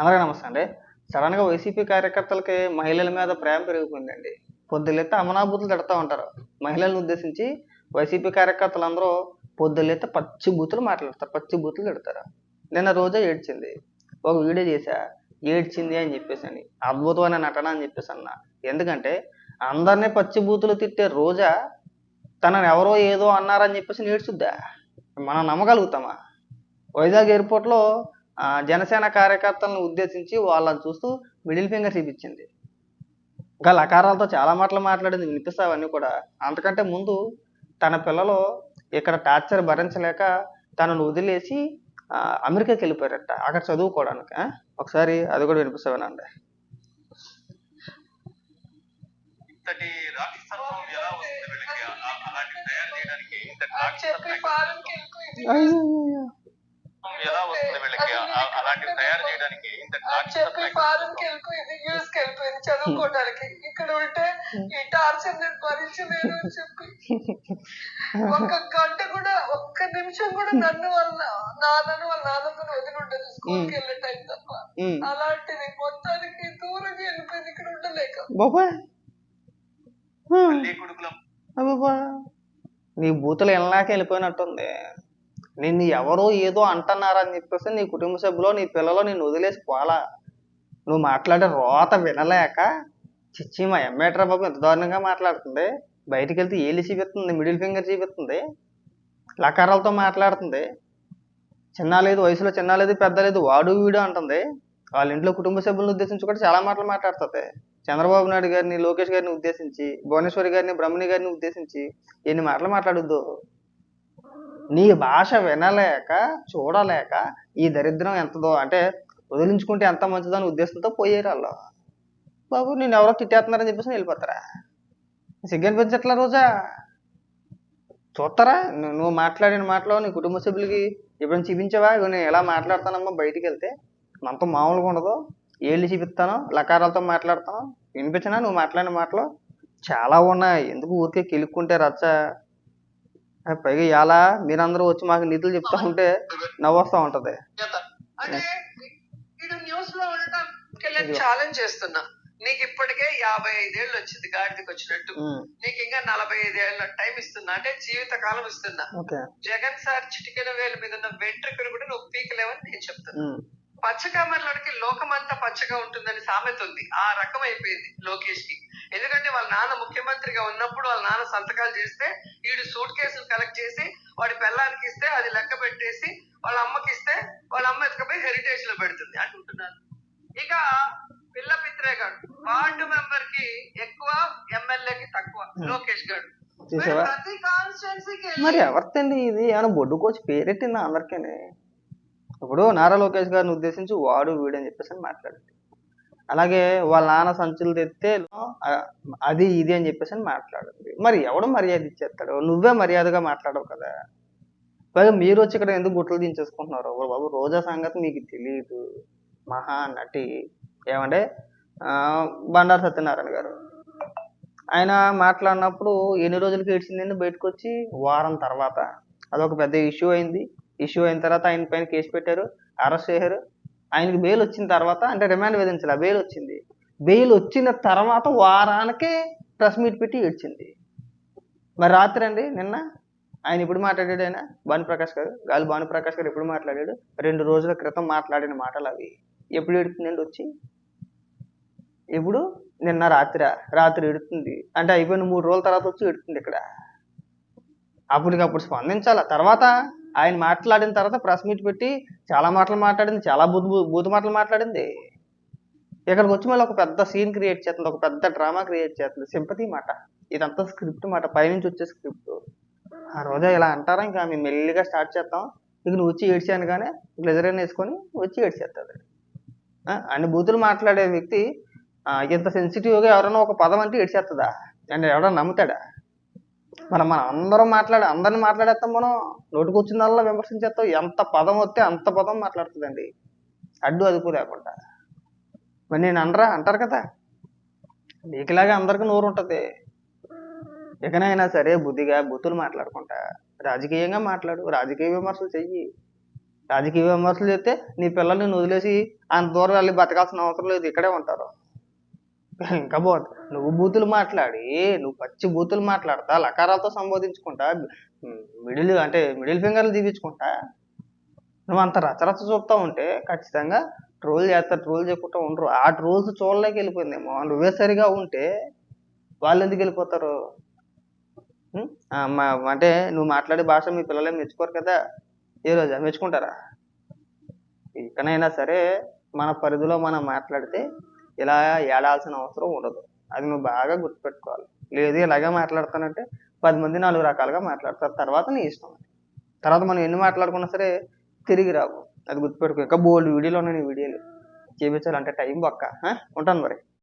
అందరికీ నమస్తే అండి. సడన్గా వైసీపీ కార్యకర్తలకి మహిళల మీద ప్రేమ పెరిగిపోయిందండి. పొద్దులెత్తే అమనాభూతులు తిడతా ఉంటారు. మహిళలను ఉద్దేశించి వైసీపీ కార్యకర్తలు అందరూ పొద్దులెత్తే పచ్చి బూతులు మాట్లాడతారు. పచ్చి బూతులు తిడతారు. నిన్న రోజా ఏడ్చింది. ఒక వీడియో చేశా. ఏడ్చింది అని చెప్పేసి అని అద్భుతమైన నటన అని చెప్పేసి అన్న. ఎందుకంటే అందరినీ పచ్చి బూతులు తిట్టే రోజా తనని ఎవరో ఏదో అన్నారని చెప్పేసి ఏడ్చుద్దా? మనం నమ్మగలుగుతామా? వైజాగ్ ఎయిర్పోర్ట్లో జనసేన కార్యకర్తలను ఉద్దేశించి వాళ్ళని చూస్తూ మిడిల్ ఫింగర్ చూపించింది. ఇంకా లకారాలతో చాలా మాటలు మాట్లాడింది వినిపిస్తాయి అవన్నీ కూడా? అంతకంటే ముందు తన పిల్లలు ఇక్కడ టార్చర్ భరించలేక తనను వదిలేసి ఆ, అమెరికాకి వెళ్ళిపోయారట అక్కడ చదువుకోవడానికి? ఒకసారి అది కూడా వినిపిస్తావేనండి ఇంతటి రాక్షసత్వం ఎలా వస్తుంది వీళ్ళకి? తయారు చేయడానికి ఇంతటి రాక్షసత్వం ఎలా అలాంటివి తయారు చేయడానికి చెప్పి ఫారెన్కి వెళ్ళిపోయింది యూఎస్కి వెళ్ళిపోయింది చదువుకోవడానికి ఇక్కడ ఉంటే ఈ టార్చర్ నేను భరించలేను అని చెప్పి. ఒక్క గంట కూడా ఒక్క నిమిషం కూడా నన్ను వాళ్ళ నాన్నను వాళ్ళ నాన్నతో వదిలి ఉండదు స్కూల్కి వెళ్ళే టైం తప్ప. అలాంటిది మొత్తానికి దూరంగా వెళ్ళిపోయింది ఇక్కడ ఉండలేక. బాబాయ్. తల్లి కొడుకుల. అబ్బబ్బా. నీ బూతులు ఎనలాక వెళ్ళిపోయినట్టుంది. నిన్ను ఎవరో ఏదో అంటున్నారని చెప్పేసి నీ కుటుంబ సభ్యులు నీ పిల్లలు నిన్ను వదిలేసి పోలా నువ్వు మాట్లాడే రోత వినలేక చిచ్చి మా ఎమ్మేట్రా బాబు ఎంత దారుణంగా మాట్లాడుతుంది. బయటికి వెళ్తే ఏలి చూపిస్తుంది మిడిల్ ఫింగర్ చూపిస్తుంది లకారాలతో మాట్లాడుతుంది. చిన్న లేదు వయసులో చిన్న లేదు పెద్ద లేదు వాడు వీడు అంటుంది. వాళ్ళ ఇంట్లో కుటుంబ సభ్యులను ఉద్దేశించి కూడా చాలా మాటలు మాట్లాడుతుంది. చంద్రబాబు నాయుడు గారిని లోకేష్ గారిని ఉద్దేశించి భువనేశ్వరి గారిని బ్రహ్మణి గారిని ఉద్దేశించి ఎన్ని మాటలు మాట్లాడుద్దు. నీ భాష వినలేక చూడలేక ఈ దరిద్రం ఎంతదో అంటే వదిలించుకుంటే ఎంత మంచిదని ఉద్దేశంతో పోయారు వాళ్ళు బాబు నేను ఎవరో తిట్టేస్తున్నారని చెప్పేసి వెళ్ళిపోతారా? సిగ్గనిపించట్లా రోజా? చూస్తారా? నువ్వు నువ్వు మాట్లాడిన మాటలో నీ కుటుంబ సభ్యులకి ఎప్పుడైనా చూపించావా? నేను ఎలా మాట్లాడతానమ్మా బయటికి వెళ్తే? మనతో మామూలుగా ఉండదు. ఏళ్ళు చూపిస్తాను లకారాలతో మాట్లాడతాను వినిపించినా నువ్వు మాట్లాడిన మాటలు చాలా ఉన్నాయి. ఎందుకు ఊరికే కిలుక్కుంటే రచ్చ? పైగా ఇలా మీరందరూ వచ్చి మాకు నీతులు చెప్తా ఉంటే నవ్వొస్తా ఉంటది. న్యూస్లో నేను ఛాలెంజ్ చేస్తున్నా. నీకు ఇప్పటికే యాభై ఐదేళ్ళు వచ్చింది గాడిదకి వచ్చినట్టు. ఉమ్, నీకు ఇంకా నలభై ఐదేళ్ళ టైం ఇస్తున్నా. అంటే జీవిత కాలం ఇస్తున్నా జగన్ సార్ చిటికెన వేల మీద ఉన్న వెంట్రుకలు కూడా నువ్వు పీకలేవని నేను చెప్తున్నా. ఉమ్, పచ్చ కామర్లోకి లోకమంతా పచ్చగా ఉంటుందని సామెత ఉంది. ఆ రకం అయిపోయింది లోకేష్కి ఎందుకంటే వాళ్ళ నాన్న ముఖ్యమంత్రిగా ఉన్నప్పుడు వాళ్ళ నాన్న సంతకాలు చేస్తే వీడు సూట్ కేసులు కలెక్ట్ చేసి వాడి పిల్లానికి ఇస్తే అది లెక్క పెట్టేసి వాళ్ళ అమ్మకి ఇస్తే వాళ్ళ అమ్మ ఎత్తుకపోయి హెరిటేజ్లో పెడుతుంది అంటుంటున్నారు. ఇక పిల్ల పిత్రేగాడు వార్డు మెంబర్కి ఎక్కువ ఎమ్మెల్యేకి తక్కువ లోకేష్ గారు మరి ఎవరితండి ఇది? ఏమైనా బొడ్డు కోచి పేరెట్టిందా అందరికీ ఇప్పుడు నారా లోకేష్ గారిని ఉద్దేశించి వాడు వీడు అని చెప్పేసి అని మాట్లాడింది అలాగే వాళ్ళ నాన్న సంచులు తెస్తే అది ఇది అని చెప్పేసి అని మాట్లాడింది మరి ఎవడు మర్యాద ఇచ్చేస్తాడు? నువ్వే మర్యాదగా మాట్లాడవు కదా. పైగా మీరు వచ్చి ఇక్కడ ఎందుకు గుట్టలు దించేసుకుంటున్నారు? బాబు రోజా సంగతి మీకు తెలియదు మహా నటి. ఏమంటే బండారు సత్యనారాయణ గారు. ఆయన మాట్లాడినప్పుడు ఎన్ని రోజులకి ఏడ్చిందండి బయటకు వచ్చి వారం తర్వాత. అదొక పెద్ద ఇష్యూ అయింది. ఇష్యూ అయిన తర్వాత ఆయన పైన కేసు పెట్టారు. అరెస్ట్ చేశారు. ఆయనకి బెయిల్ వచ్చిన తర్వాత అంటే రిమాండ్ విధించాలి బెయిల్ వచ్చింది. బెయిల్ వచ్చిన తర్వాత వారానికే ప్రెస్ మీట్ పెట్టి ఏడ్చింది. మరి రాత్రి అండి నిన్న ఆయన ఇప్పుడు మాట్లాడాడు ఆయన? భానుప్రకాష్ గారు గాలి భానుప్రకాష్ గారు ఎప్పుడు మాట్లాడాడు? రెండు రోజుల క్రితం మాట్లాడిన మాటలు అవి. ఎప్పుడు ఏడుతుందండి వచ్చి? ఇప్పుడు నిన్న రాత్రి రాత్రి ఎడుతుంది అంటే అయిపోయిన మూడు రోజుల తర్వాత వచ్చి ఎడుతుంది ఇక్కడ. అప్పటికప్పుడు స్పందించాల? తర్వాత ఆయన మాట్లాడిన తర్వాత ప్రెస్ మీట్ పెట్టి చాలా మాటలు మాట్లాడింది చాలా బూతు బూతు మాటలు మాట్లాడింది. ఇక్కడికి వచ్చి మళ్ళీ ఒక పెద్ద సీన్ క్రియేట్ చేస్తుంది ఒక పెద్ద డ్రామా క్రియేట్ చేస్తుంది. సింపతి మాట. ఇదంతా స్క్రిప్ట్ మాట. పైనుంచి వచ్చే స్క్రిప్ట్ ఆ రోజా ఇలా అంటారా ఇంకా? మేము మెల్లిగా స్టార్ట్ చేస్తాం ఇక నువ్వు వచ్చి ఏడ్చాను కానీ గ్లెజరైన్ వేసుకొని వచ్చి ఏడ్చేస్తుంది అన్ని బూతులు మాట్లాడే వ్యక్తి ఇంత సెన్సిటివ్గా ఎవరైనా ఒక పదం అంటే ఏడ్చేస్తుందా అండ్ ఎవడో నమ్ముతాడా? మనం మనం అందరం మాట్లాడే అందరిని మాట్లాడేస్తాం మనం నోటికి వచ్చిందల్లా విమర్శించేస్తాం ఎంత పదం వస్తే అంత పదం మాట్లాడుతుందండి. అడ్డు అదుపు లేకుండా. మరి నేను అనరా? అంటారు కదా. నీకులాగా అందరికీ నోరు ఉంటుంది. ఇకనైనా సరే బుద్ధిగా బుద్ధులు మాట్లాడుకుంటా. రాజకీయంగా మాట్లాడు. రాజకీయ విమర్శలు చెయ్యి. రాజకీయ విమర్శలు చేస్తే నీ పిల్లల్ని వదిలేసి అంత దూరం వెళ్ళి బతకాల్సిన అవసరం లేదు. ఇక్కడే ఉంటారు. ఇంకా బాగుంది నువ్వు బూతులు మాట్లాడి నువ్వు పచ్చి బూతులు మాట్లాడతా లకారాలతో సంబోధించుకుంటా మిడిల్ అంటే మిడిల్ ఫింగర్లు తీపించుకుంటా నువ్వు అంత రచరచ చూపుతా ఉంటే ఖచ్చితంగా ట్రోల్ చేస్తా ట్రోల్ చేయకుండా ఉండరు. ఆ ట్రోల్స్ చూడలేక వెళ్ళిపోయిందేమో నువ్వే సరిగా ఉంటే వాళ్ళు ఎందుకు వెళ్ళిపోతారు? అంటే నువ్వు మాట్లాడే భాష మీ పిల్లలే మెచ్చుకోరు కదా? ఏ రోజు? మెచ్చుకుంటారా? ఇకనైనా సరే మన పరిధిలో మనం మాట్లాడితే ఇలా ఏడాల్సిన అవసరం ఉండదు. అది నువ్వు బాగా గుర్తుపెట్టుకోవాలి. లేదు ఇలాగే మాట్లాడతానంటే పది మంది నాలుగు రకాలుగా మాట్లాడతారు. తర్వాత నీ ఇష్టం తర్వాత మనం ఎన్ని మాట్లాడుకున్నా సరే తిరిగి రావు. అది గుర్తుపెట్టుకో. ఇంకా బోల్డ్ వీడియోలు ఉన్నాయి నీ వీడియోలు. చేయించాలంటే టైం పక్క. ఉంటాను మరి.